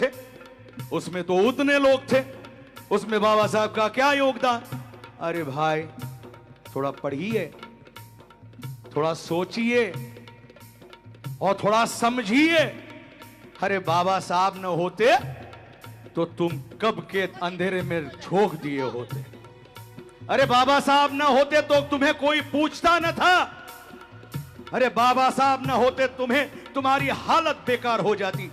थे। उसमें तो उतने लोग थे। उसमें बाबा साहब का क्या योगदान? अरे भाई, थोड़ा पढ़िए, थोड़ा सोचिए और थोड़ा समझिए। अरे बाबा साहब न होते तो तुम कब के अंधेरे में झोंक दिए होते। अरे बाबा साहब न होते तो तुम्हें कोई पूछता न था। अरे बाबा साहब न होते तुम्हें तुम्हारी हालत बेकार हो जाती।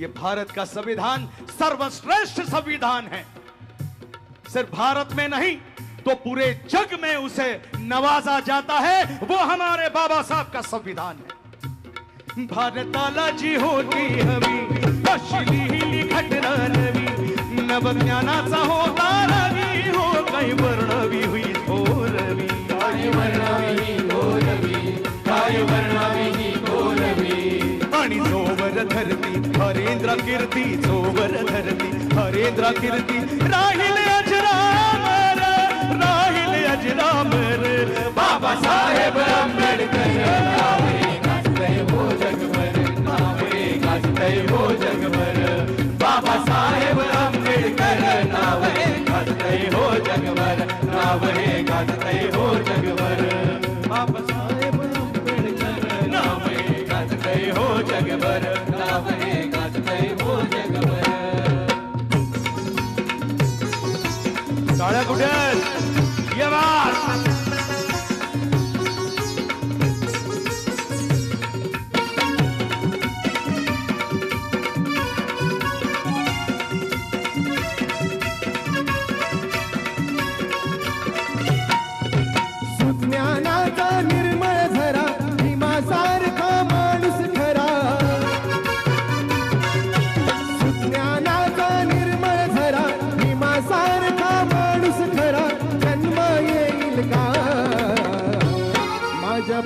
ये भारत का संविधान सर्वश्रेष्ठ संविधान है। सिर्फ भारत में नहीं तो पूरे जग में उसे नवाजा जाता है वो हमारे बाबा साहब का संविधान है। भारताला जी होती हवी अशी लिहिली घटना नवी नवज्ञानाचा होता रवी हो काही वर्णवी हुई थोरवी आणि जोवर धरती हरेंद्र कीर्ती जोवर धरती हरेंद्र कीर्ती. राहिले अजरामर राहिले अजरामर बाबासाहेब आंबेडकर गाजतय हो जगभर नाव रे. गाजतय हो जगभर बाबासाहेब आंबेडकर. नाव रे गाजतय हो जगभर नाव रे गाजतय हो जगभर. बाबासाहेब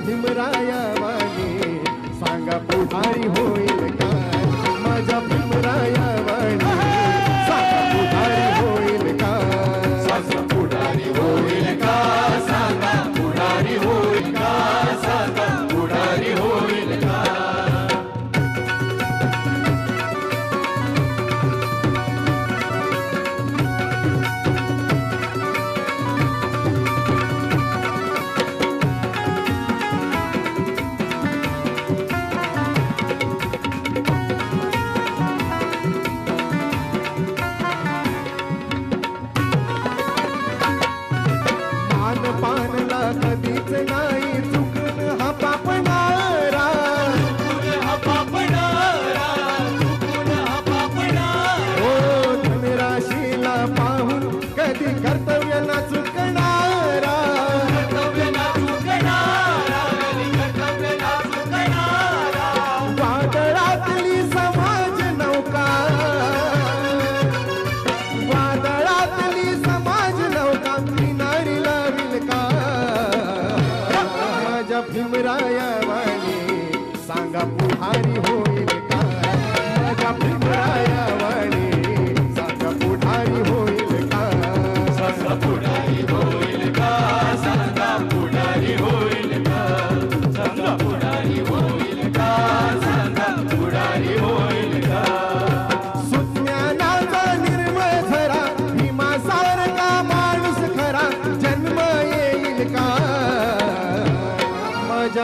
भीमराया वाणी सांगा पुढारी होईल काय? माझ्या भीमराया वाणी നുമരായ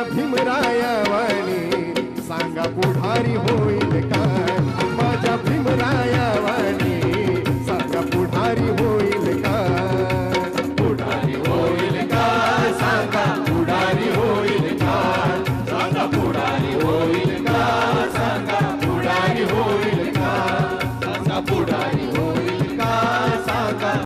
या भीमराया वाणी सांगा पुढारी होईल काय? माझ्या भीमराया वाणी